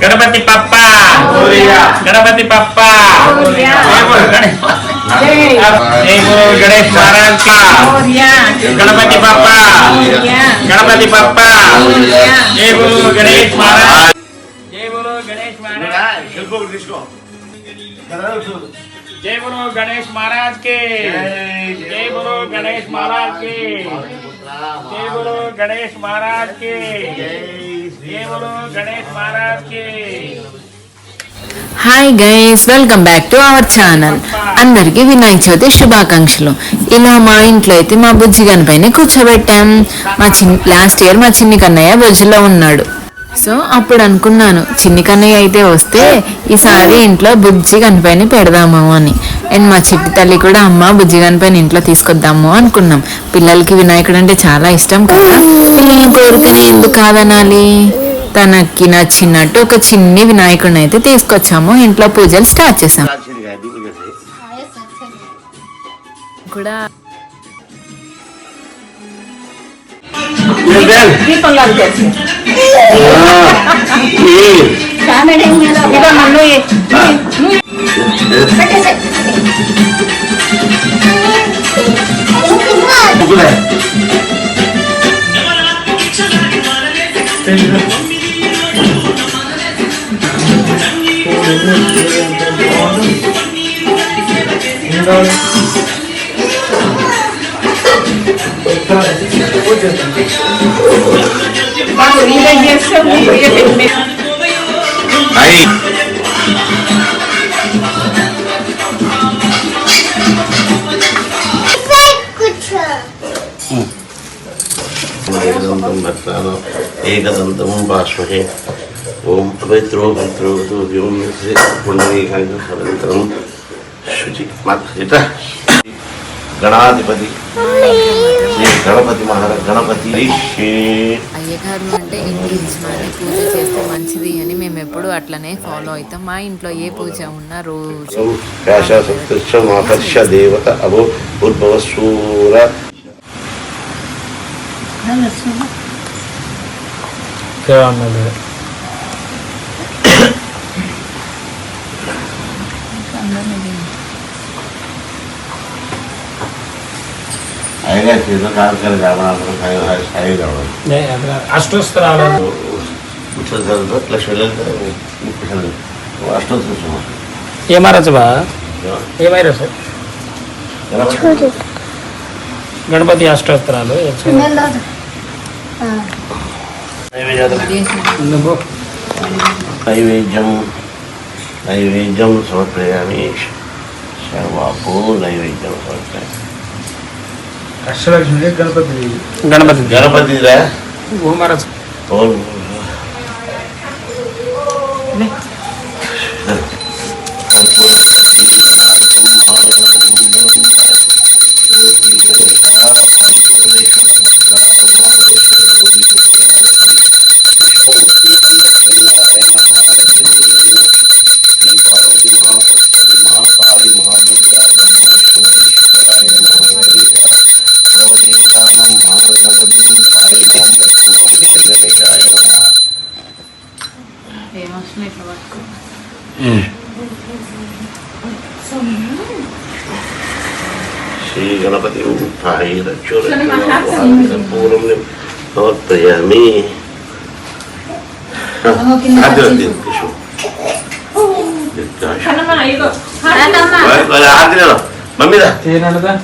గణపతి పప్ప గణపతి పప్ప జై గురు గణేష్ మహారాజ్ కా గణపతి పప్ప గణపతి పప్ప జై గురు గణేష్ మహారాజ్ జై గురు గణేష్ మహారాజ్ జై గురు గణేష్ మహారాజ్కి జై గురు గణేష్ మహారాజ్కి జై గురు గణేష్ మహారాజ్కి. Hi guys welcome back to our channel అందరికీ వినాయక చవితి శుభాకాంక్షలు. ఇలా మా ఇంట్లో అయితే మా బుజ్జి పైన కూర్చోబెట్టాం. మా చిన్ని లాస్ట్ ఇయర్ మా చిన్ని కన్నయ్య బుజ్జిలో ఉన్నాడు. సో అప్పుడు అనుకున్నాను చిన్ని కన్నయ్య అయితే వస్తే ఈసారి ఇంట్లో బుజ్జి పైన పెడదాము అని. అండ్ మా చిట్టి తల్లి కూడా అమ్మ బుజ్జి పైన ఇంట్లో తీసుకొద్దాము అనుకున్నాం. పిల్లలకి వినాయకుడు అంటే చాలా ఇష్టం కదా. పిల్లల కోరికని ఎందుకు కాదనాలి? తనకి నచ్చినట్టు ఒక చిన్ని వినాయకుడిని అయితే తీసుకొచ్చాము. ఇంట్లో పూజలు స్టార్ట్ చేసాం కూడా não está é porque eu não falo isso Aí. Hum. Ainda andamos baixo aqui. ఓం పవిత్రో పవిత్రో వ్యోమ్ పుండరీకాంతం సరంతరం శుచి మత గణాధిపతి. శ్రీ గణపతి మహారాజ్ గణపతి అయ్యగారు అంటే ఇంటించుమని పూజ చేస్తే మంచిది అని మేము ఎప్పుడు అట్లనే ఫాలో అవుతాం. మా ఇంట్లో ఏ పూజ ఉన్నా రోజు. ఆకర్ష దేవత అభో ఉద్భవసూర అయినా కార్యక్రమ రావడం స్థాయి అష్టోత్తరాలు. అష్టోత్తరం ఏమారచ్చు బా ఏమైరచ్చు గణపతి అష్టోత్తరాలు నైవేద్యం నైవేద్యం సమర్పయామి శర్వాపు నైవేద్యం సమర్పయామి. గణపతి. గణపతి. గణపతిరా ఓమరచ్చు ఓం శ్రీ గణపతి పూర్వం సమర్పయామి మమ్మీదా ఏనడదా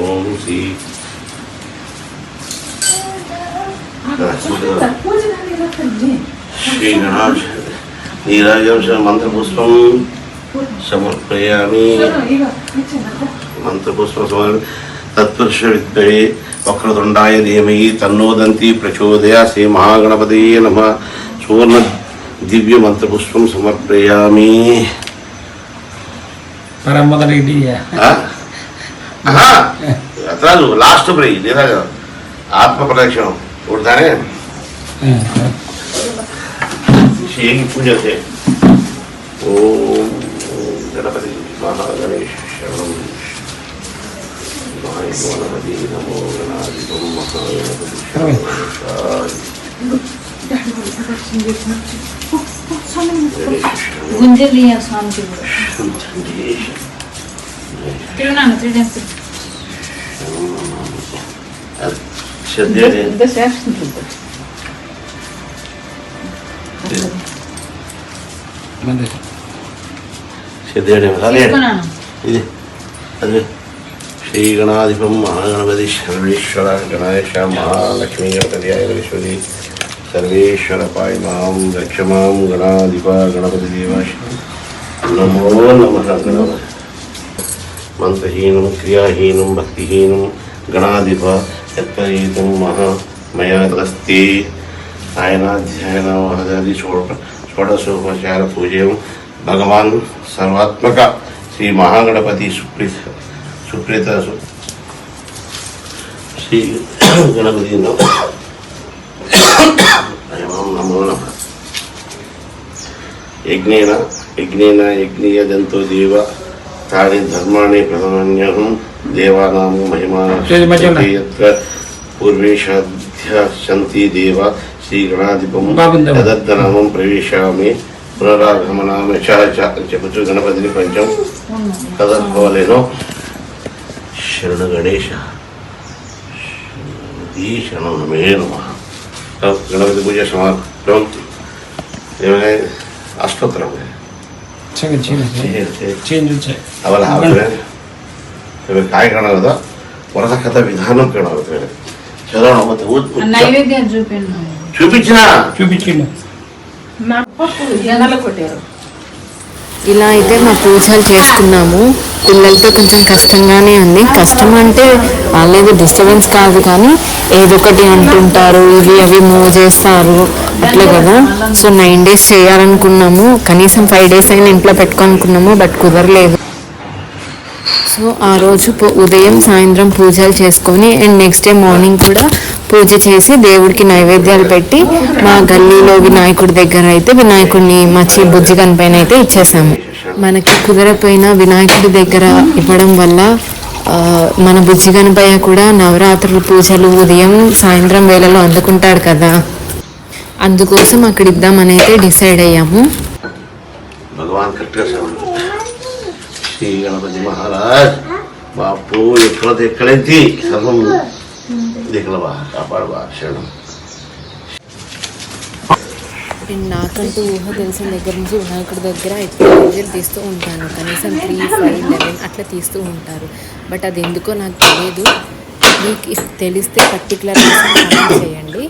ఓం శ్రీ శ్రీ గణాశ నీరాజం మంత్రపుష్పం సమర్పయామి మంత్రపుష్పం సమర్ప తత్పురుష విద్మహే వక్రతుండాయ ధీమహి తన్నోదంతి ప్రచోదయ శ్రీ మహాగణపతి నమ సువర్ణ దివ్య మంత్రపుష్పం సమర్పయామి పరమదరెడ్డి ఆ? ఆహా, అతరాలు లాస్ట్ బ్రై లేదా ఆత్మ ప్రదక్షిణం కొడతానే చేయి పూజ చే ఓం గణపతి మహాగణేష్ శరణం గణపతి నమో గణాధిపం మహాగణపతి గుంజలియా స్వామికి కూడా తిరునాను త్రీ డేస్ శ్రద్ధ శ్రద్ధ తీసుకున్నాను ఇది అది శ్రీ గణాధిపం మహాగణపతి సర్వేశ్వర గణేశ మహాలక్ష్మీ గణపతి సర్వేశ్వర పాయి మాం రక్షమాం గణాధిప గణపతి దేవ నమో నమ గణపతి మంత్రహీనం క్రియాహీనం భక్తిహీనం గణాధిప యత్పరీతం మహా ఆయన ఆయనాధ్యాయన మహదాది షోడ షోడశోపచార పూజయం భగవాన్ సర్వాత్మక శ్రీ మహాగణపతి సుప్రీత సుప్రీత శ్రీ గణపతి నమో నమ యజ్ఞేన యజ్ఞేన యజ్ఞీయ జంతో దేవ తాని ధర్మాణి ప్రధాన్యహం దేవానాము మహిమాయత్ర పూర్వేషాధ్యాశ్చంతి దేవ శ్రీగణాధిపం తదర్థనామం ప్రవేశామి పునరాగమనామి చెబుతూ గణపతిని పంచం తదర్భవలేను శరణ గణేశ. శరణం నమే. నమ గణపతి పూజ సమాప్తం అష్టోత్తరం? అవలా ಇವಾಗ ಕಾಯಿ ಕಾಣೋದು ವರದ ಕಥಾ ವಿಧಾನ ಕಾಣಾಗುತ್ತೆ చదవడం ಮತ್ತೆ ఊ- ఉచ్చ- నైవేద్యం చూపిండు చూపించిన చూపించిండు జనాలు కొట్టారు ఇలా అయితే మా పూజలు చేసుకున్నాము పిల్లలతో కొంచెం కష్టంగానే ఉంది కష్టం అంటే వాళ్ళేది డిస్టర్బెన్స్ కాదు కానీ ఏదో ఒకటి అంటుంటారు ఇవి అవి మూవ్ చేస్తారు అట్లే కదా సో నైన్ డేస్ చేయాలనుకున్నాము కనీసం ఫైవ్ డేస్ అయినా ఇంట్లో పెట్టుకోనుకున్నాము బట్ కుదరలేదు సో ఆ రోజు ఉదయం సాయంత్రం పూజలు చేసుకొని అండ్ నెక్స్ట్ డే మార్నింగ్ కూడా పూజ చేసి దేవుడికి నైవేద్యాలు పెట్టి మా గల్లీలో వినాయకుడి దగ్గర అయితే వినాయకుడిని మచ్చి చీ బుజ్జి పైన అయితే ఇచ్చేసాము. మనకి కుదరపోయిన వినాయకుడి దగ్గర ఇవ్వడం వల్ల మన బుజ్జి గణపయ్య కూడా నవరాత్రుల పూజలు ఉదయం సాయంత్రం వేళలో అందుకుంటాడు కదా. అందుకోసం అక్కడ ఇద్దామని అయితే డిసైడ్ అయ్యాము. భగవాన్ కరెక్ట్గా శ్రీ గణపతి మహారాజ్. బాపు ఎక్కడ ఎక్కడైతే సర్వం దిగలవా కాపాడవా శరణం. అండ్ నాకంటూ ఊహ తెలిసిన దగ్గర నుంచి వినాయకుడి దగ్గర ఎక్కువ పూజలు తీస్తూ ఉంటాను. కనీసం త్రీ ఫైవ్ లెవెన్ అట్లా తీస్తూ ఉంటారు. బట్ అది ఎందుకో నాకు తెలియదు మీకు తెలిస్తే పర్టికులర్ చేయండి.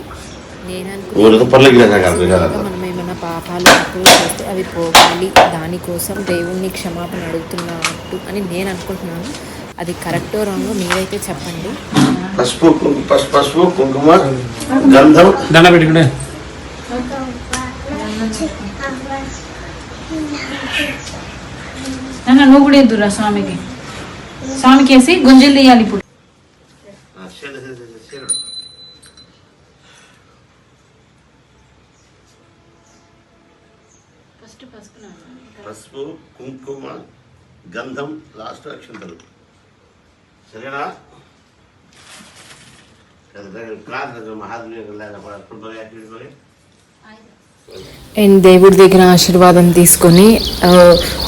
నేను అనుకుంటున్నాను పాపాలు తప్పులు చేస్తే అవి పోవాలి. దానికోసం దేవుణ్ణి క్షమాపణ అడుగుతున్నట్టు అని నేను అనుకుంటున్నాను. అది కరెక్టో రాంగో మీరైతే చెప్పండి. పసుపు పసుపు కుంకుమ గంధం. దండ పెట్టుకుంటే. నాన్న నువ్వు కూడా ఎద్దురా స్వామికి? స్వామికి వేసి గుంజలు తీయాలి ఇప్పుడు ఆ, శర- శర- శర- శరణం. ఫస్ట్ పసుపు పసుపు కుంకుమ గంధం లాస్ట్ అక్షంతలు సరేనా? ప్రార్థన మహాదేవి అండ్ దేవుడి దగ్గర ఆశీర్వాదం తీసుకొని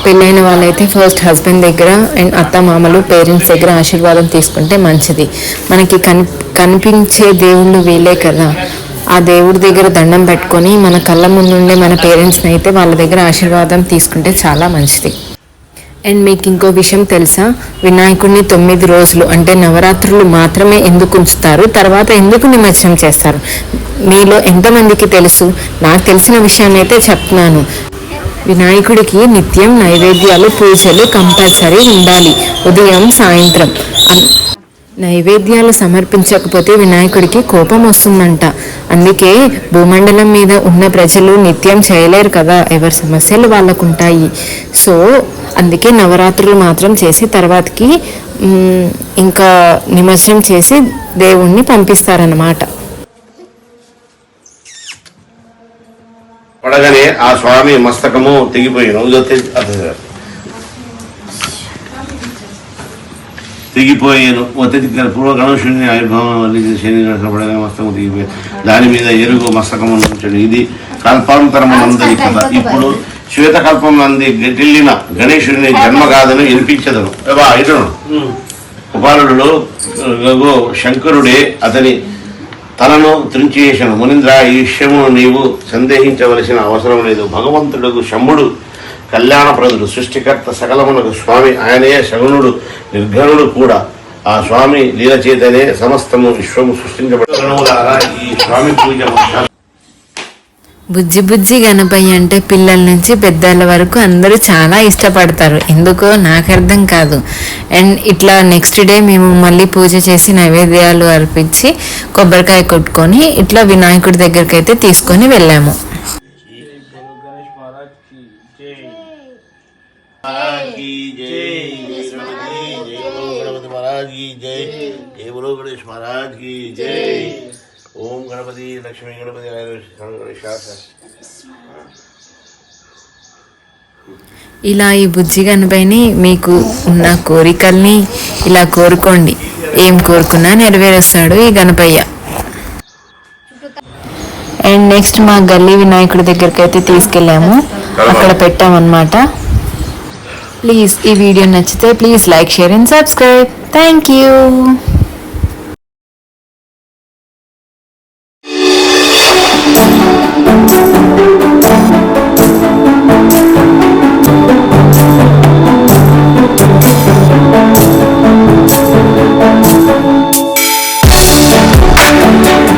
పెళ్ళైన వాళ్ళైతే ఫస్ట్ హస్బెండ్ దగ్గర అండ్ అత్త మామలు పేరెంట్స్ దగ్గర ఆశీర్వాదం తీసుకుంటే మంచిది. మనకి కని కనిపించే దేవుళ్ళు వీలే కదా. ఆ దేవుడి దగ్గర దండం పెట్టుకొని మన కళ్ళ ముందుండే మన పేరెంట్స్ని అయితే వాళ్ళ దగ్గర ఆశీర్వాదం తీసుకుంటే చాలా మంచిది. అండ్ మీకు ఇంకో విషయం తెలుసా? వినాయకుడిని తొమ్మిది రోజులు అంటే నవరాత్రులు మాత్రమే ఎందుకు ఉంచుతారు? తర్వాత ఎందుకు నిమజ్జనం చేస్తారు? మీలో ఎంతమందికి తెలుసు? నాకు తెలిసిన విషయాన్ని అయితే చెప్తున్నాను. వినాయకుడికి నిత్యం నైవేద్యాలు పూజలు కంపల్సరీ ఉండాలి. ఉదయం సాయంత్రం. నైవేద్యాలు సమర్పించకపోతే వినాయకుడికి కోపం వస్తుందంట. అందుకే భూమండలం మీద ఉన్న ప్రజలు నిత్యం చేయలేరు కదా ఎవరి సమస్యలు వాళ్ళకు ఉంటాయి సో అందుకే నవరాత్రులు మాత్రం చేసి తర్వాతకి ఇంకా నిమజ్జనం చేసి దేవుణ్ణి పంపిస్తారన్నమాట. పడగానే ఆ స్వామి మస్తకము తెగిపోయిన ఇదో తె- అది తెగిపోయాను. ఒత్తిడి పూర్వ గణేశుని ఆవిర్భావం వల్లి శని కనపడగా మస్తకం తెగిపోయాను. దాని మీద ఎరుగు మస్తకము ఉంచండి. ఇది కల్పాంతరమునందరి కథ. ఇప్పుడు శ్వేతకల్పం నంది గెటిల్లిన గణేశుని జన్మగాథను వినిపించదను. ఏవా ఇటును ఉపాలుడు శంకరుడే అతని తనను త్రించేసను మునింద్ర ఈ విషయము నీవు సందేహించవలసిన అవసరం లేదు. భగవంతుడు శంభుడు కళ్యాణప్రదుడు సృష్టికర్త సకలమునకు స్వామి ఆయనయే శగునుడు నిర్ఘనుడు కూడా. ఆ స్వామి లీల చేతనే సమస్తము విశ్వము ఈ స్వామి పూజ బుజ్జి బుజ్జి గణపయ్య అంటే పిల్లల నుంచి పెద్దల వరకు అందరూ చాలా ఇష్టపడతారు. ఎందుకో నాకు అర్థం కాదు. అండ్ ఇట్లా నెక్స్ట్ డే మేము మళ్ళీ పూజ చేసి నైవేద్యాలు అర్పించి కొబ్బరికాయ కొట్టుకొని ఇట్లా వినాయకుడి దగ్గరికి అయితే తీసుకొని వెళ్ళాము. गणपति महाराज की जय जय बोलो गणेश महाराज की जय ओम गणपति लक्ष्मी गणपति आय गणेशास ఇలా ఈ బుజ్జి గణపైని మీకు ఉన్న కోరికల్ని ఇలా కోరుకోండి ఏం కోరుకున్నా నెరవేరుస్తాడు ఈ గణపయ్య అండ్ నెక్స్ట్ మా గల్లీ వినాయకుడి దగ్గరికి అయితే తీసుకెళ్ళాము అక్కడ పెట్టామన్నమాట ప్లీజ్ ఈ వీడియో నచ్చితే please like share and subscribe thank you